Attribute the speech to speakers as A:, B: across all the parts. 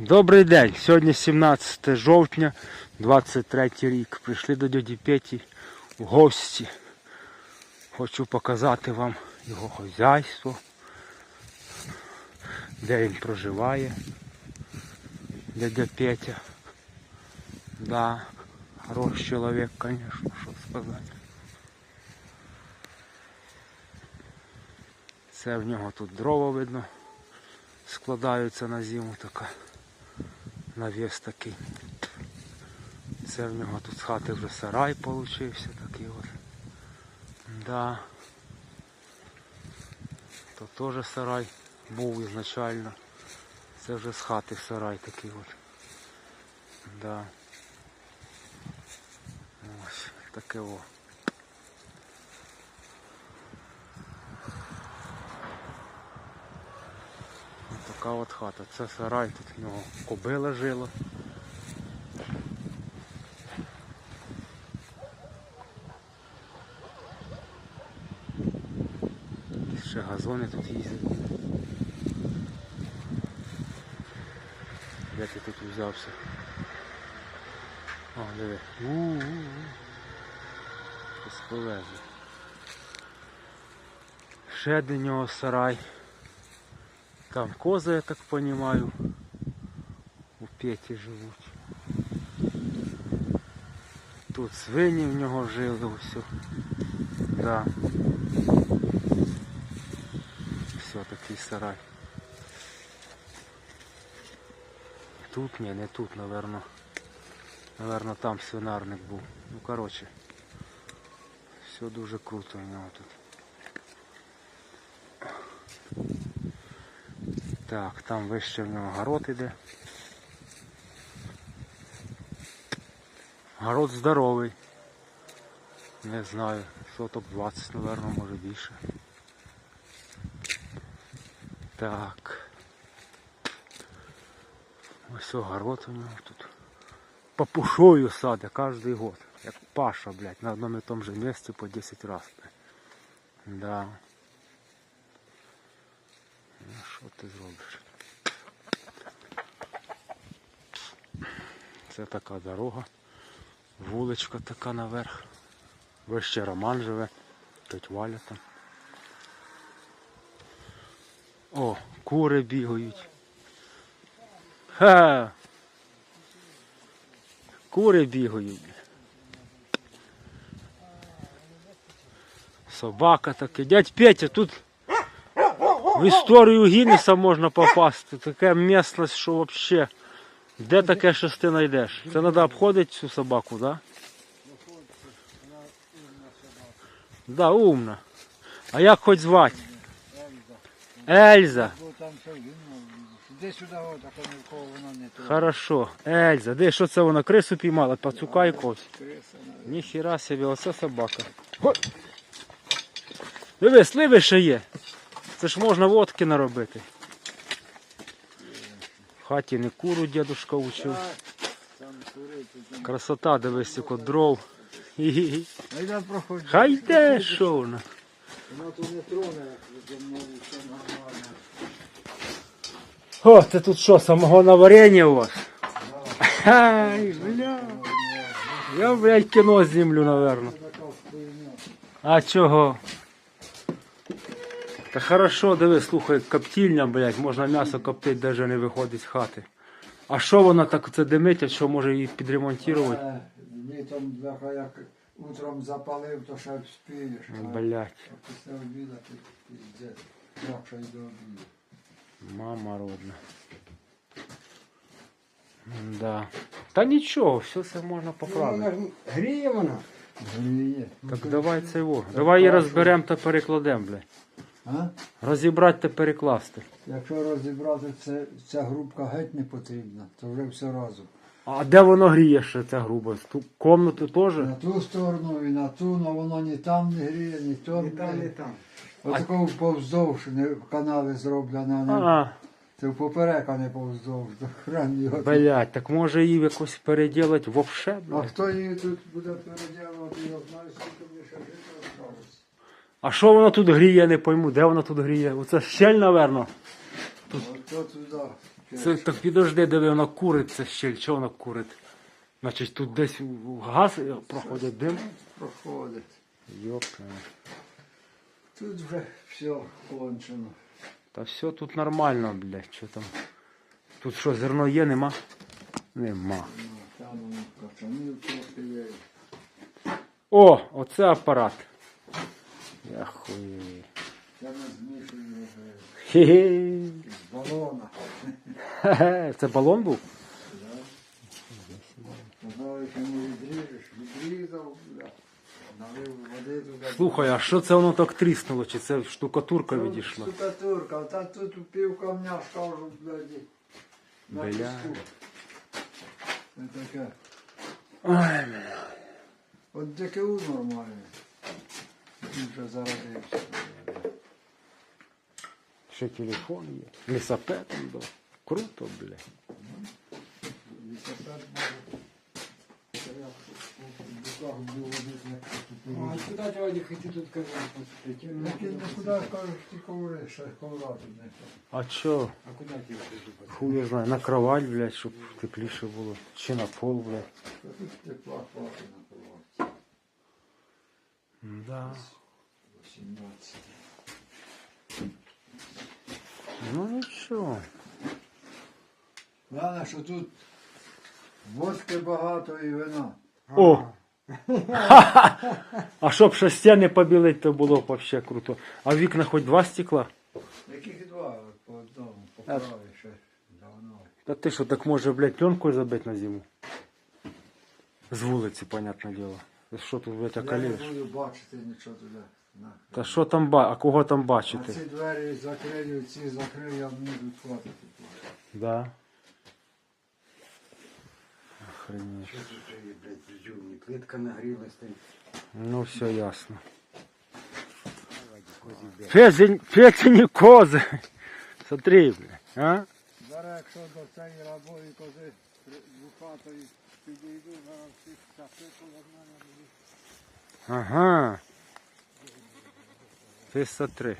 A: Добрий день. Сьогодні 17 жовтня, 23 рік. Прийшли до дяді Петі в гості. Хочу показати вам його хазяйство, де він проживає. Дядя Петя. Да, хороший чоловік, звісно, що сказати. Це в нього тут дрова видно. Складаються на зиму така. Навіс такий. Це в нього тут з хати вже сарай получився такий от. Да. То теж сарай був ізначально. Це вже з хати сарай такий от. Да. Ось таке о. Така от хата. Це сарай, тут в нього кобила жила. Ще газони тут їздять. Де ти тут взявся? О, диви. У-у-у. Ще до нього сарай. Там кози, я так розумію, у Петі живуть. Тут свині в нього жили ось. Да. Все, такий сарай. Тут ні, не тут, наверно. Наверно, там свинарник був. Ну коротше. Все дуже круто у нього тут. Так, там вище в нього город іде. Город здоровий. Не знаю, соток 20, напевно, може більше. Так. Ось огород у нього тут. Попушою саде кожний год. Як Паша, блядь, на одному і тому же місці по 10 разів. Да. Ну, що ти зробиш? Це така дорога. Вуличка така наверх. Вище Роман живе. Тетя Валя там. О, кури бігають. Ха! Кури бігають. Собака таке. Дядь Петя, тут в історію Гіннеса можна попасти. Таке місце, що взагалі. Де таке щось ти знайдеш? Це треба обходити цю собаку, так? Да? Да, умна. А як хоч звати? Ельза.
B: Іди сюди, о, так ні вона не.
A: Хорошо. Ельза, де що це вона крису піймала? Пацука якогось. Ніхіра собі, оце собака. Го! Диви, сливи ще є. Це ж можна водки наробити. В хаті не куру дідушка учив. Красота, дивись, яко дров. Хай йде, що вона.
B: Вона тут не троне, все нормально.
A: О, це тут що, самого на варення у вас? Ай, бля. Я, блядь, кіно знімлю, наверно.
B: Така.
A: А чого? Та хорошо, диви, слухай, коптільня, блядь, можна м'ясо коптити, навіть не виходить з хати. А що вона так це димить, а що може її підремонтувати?
B: Е, Літом, бляха, як утром запалив, то ще вспієш. а
A: Блядь,
B: Після обіду ти піздець. Якщо й до обіду.
A: мама родна. Да. Та нічого, все це можна поправити.
B: Гріє вона? Гріє.
A: Так давай це його. Давай її розберемо та перекладемо, блядь.
B: А?
A: Розібрати та перекласти.
B: Якщо розібрати, це, ця грубка геть не потрібна, то вже все разом.
A: А де воно гріє ще ця груба? Ту комнату теж?
B: На ту сторону і на ту, але воно ні там не гріє, ні то.
C: І там, і там.
B: Отакого повздовж не в канаві зроблено. Не,
A: А,
B: це впоперек, а не повздовж. То хрен його.
A: блядь, так може її якось переділати вовше,
B: А
A: блядь?
B: хто її тут буде переділувати, я знаю, скільки мені ще жити.
A: А що воно тут гріє, я не пойму, де воно тут гріє? Оце щель, наверно.
B: Ото.
A: Це так підожди, диви, воно курить, це щель, чого воно курить? Значить тут десь газ проходить дим.
B: проходить.
A: Йопне.
B: Тут вже все кончено.
A: Та все тут нормально, блядь, що там. Тут що, зерно є, нема? Нема.
B: Ну, Там воно є.
A: О, оце апарат. Я хуй.
B: Це ми змішуємо вже з балона.
A: Це балон був?
B: Казали, що не відріжеш, відрізав, налив води туди.
A: Слухай, а що це воно так тріснуло? Чи це штукатурка відійшла?
B: Штукатурка, та тут пів камня скажу, блядь. на
A: Бля.
B: піску. Це таке.
A: Ой, бля.
B: От ДКУ нормальне. Він вже зарадився.
A: Ще телефон є. Лісопед до. Круто, бля.
B: Буде водити,
C: А куда ты, Вадик, ты тут казал поступить?
B: Які нікуди кажеш, ті коври, ще ковра тут не.
A: А чо?
C: А куда тебе?
A: Хуй я знаю. На кровать, блядь, щоб тепліше було. Чи на пол, блядь.
B: Тут тепла хватить на кроваті.
A: Да.
B: 18.
A: Ну нічого.
B: Головне, що тут водки багато і вина.
A: О! А щоб ще стіни побілити, то було б вообще круто. А вікна хоч два стекла?
B: Яких два по одному, по праві ще давно.
A: Та ти що, так може, блядь, пленкою забити на зиму? З вулиці, понятне діло. Що тут, блядь,
B: Я не
A: околіш?
B: буду бачити нічого туди.
A: Та що там ба, а кого там
B: А
A: бачити?
B: ці двері закрили, ці закрили, а мені тут хватить.
A: Да. Охренеть.
C: Что тут есть, блядь, придюрник? Клетка нагрелась, ты.
A: Ну, все ясно. Петень, петені кози. Смотри, блядь, а?
B: Зараз, якщо до цієї рабої кози двохатої підійду, зараз всіх часи повернення буду.
A: Ага. 303.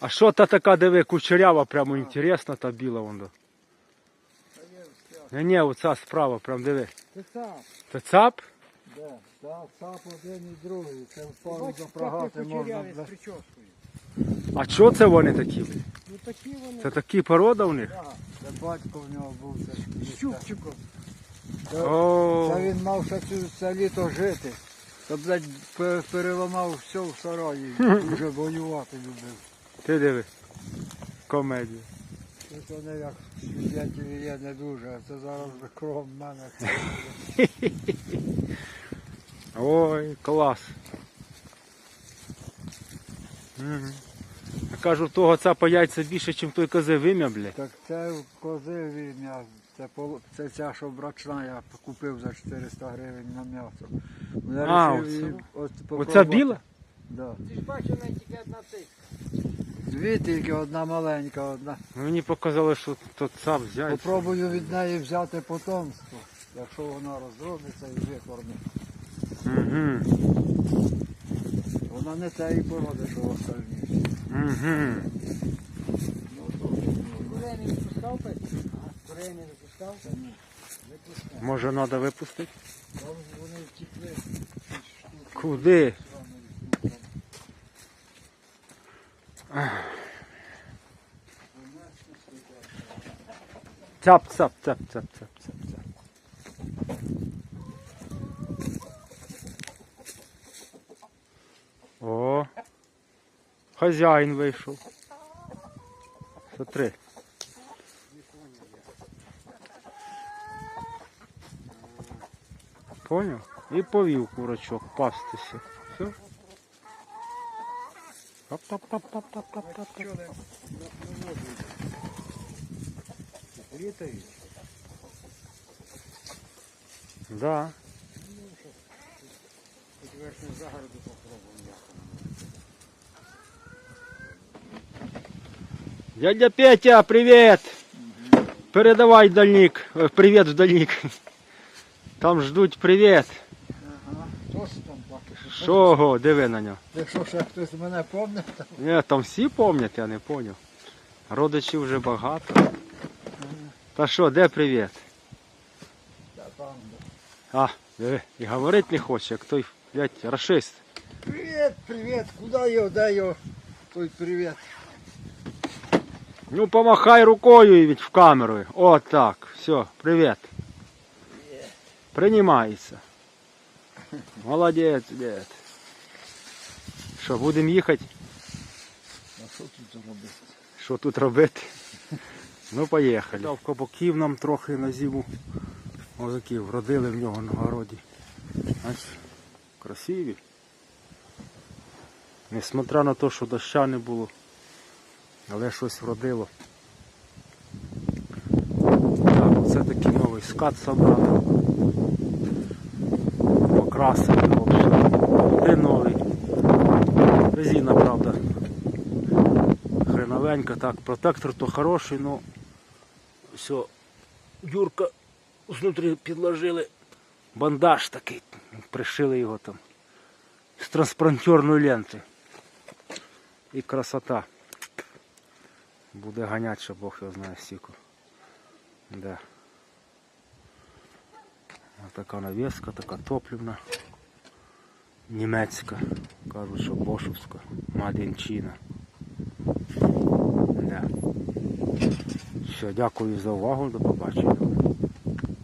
A: А що та така, диви, кучерява, прямо інтересна та біла вон. до.
B: Та є вся.
A: Ні, ні, оця справа, прям диви.
B: Це сам.
A: Це цап?
B: Да, сап, сап один і другий. Це в пару запрагати можна. для-
A: А чого це вони такі?
C: Ну такие вон
A: Це такі порода у них?
B: Да, Це батько в нього був. Це,
C: с
B: Це,
A: О,
B: це він мав ще цю це літо жити. То, блядь, пе- переламав все в сараї. Дуже воювати любив.
A: ти диви. Комедія.
B: Це не як свідетелі є не дуже, а це зараз вже кров мене.
A: Ой, клас. Мгм. Я кажу, того цапа яйця більше, ніж той кози вим'я, блядь.
B: Так це в кози вім'я. Це, пол- це ця, що брачна, я купив за 400 гривень на м'ясо. Я
A: А,
B: рішив
A: оце.
B: її от
A: Оця
B: попробувати.
A: біла?
B: Да.
C: Ты ж бачил, на тебе одна ты.
B: Дві тільки, одна маленька, одна.
A: Мені показали, що то цап з яйця.
B: Попробую від неї взяти потомство, якщо вона розробиться і викормить.
A: Угу.
B: Вона не тієї породи, що остальні.
A: Угу.
C: Курей не выпускал, Петя? Курей не выпускал?
A: Може треба випустити?
B: Вони втекли.
A: Куди? Цап, цап, цап, цап, цап, цап, цап. О, хазяїн вийшов. Смотри. Поняв? І повів курочок пастися. Все.
C: Летаешь.
A: Да.
C: Верхнюю загороду попробуем.
A: Дядя Петя, привет! Передавай дальник. Э, Привет в дальник. Там ждуть привет.
B: Ага. Що ж там?
A: Що Чого? Диви на нього.
B: Якщо ще хтось мене то
A: Ні, там всі пам'ятають, я не поняв. Родичів вже багато. Та що, де привіт?
B: я там.
A: А, диви, і говорить не хоче, як той, блядь, рашист.
B: Привіт, привіт, куди його, де його? Той привіт.
A: Ну помахай рукою і від в камеру. О, так, все, привіт. Приймається. Молодець, дід. Що, будемо їхати?
B: А що тут робити?
A: Що тут робити? Ну, поїхали. Дав кабаків нам трохи на зиму. Мозаків вродили в нього на городі. Бачиш, красиві. Несмотря на те, що доща не було, але щось вродило. Так, оце такий новий скат собрали. Його новий. Резина, правда, хреновенька, так, протектор то хороший, ну все, Юрка знутрі підложили бандаж такий, пришили його там з транспортерної ленти. І красота. Буде ганять, що Бог його знає стільки. Да. Така навіска, така топлівна. Німецька. Кажуть, що бошовська. Мадінчина. Все, дякую за увагу, до побачення.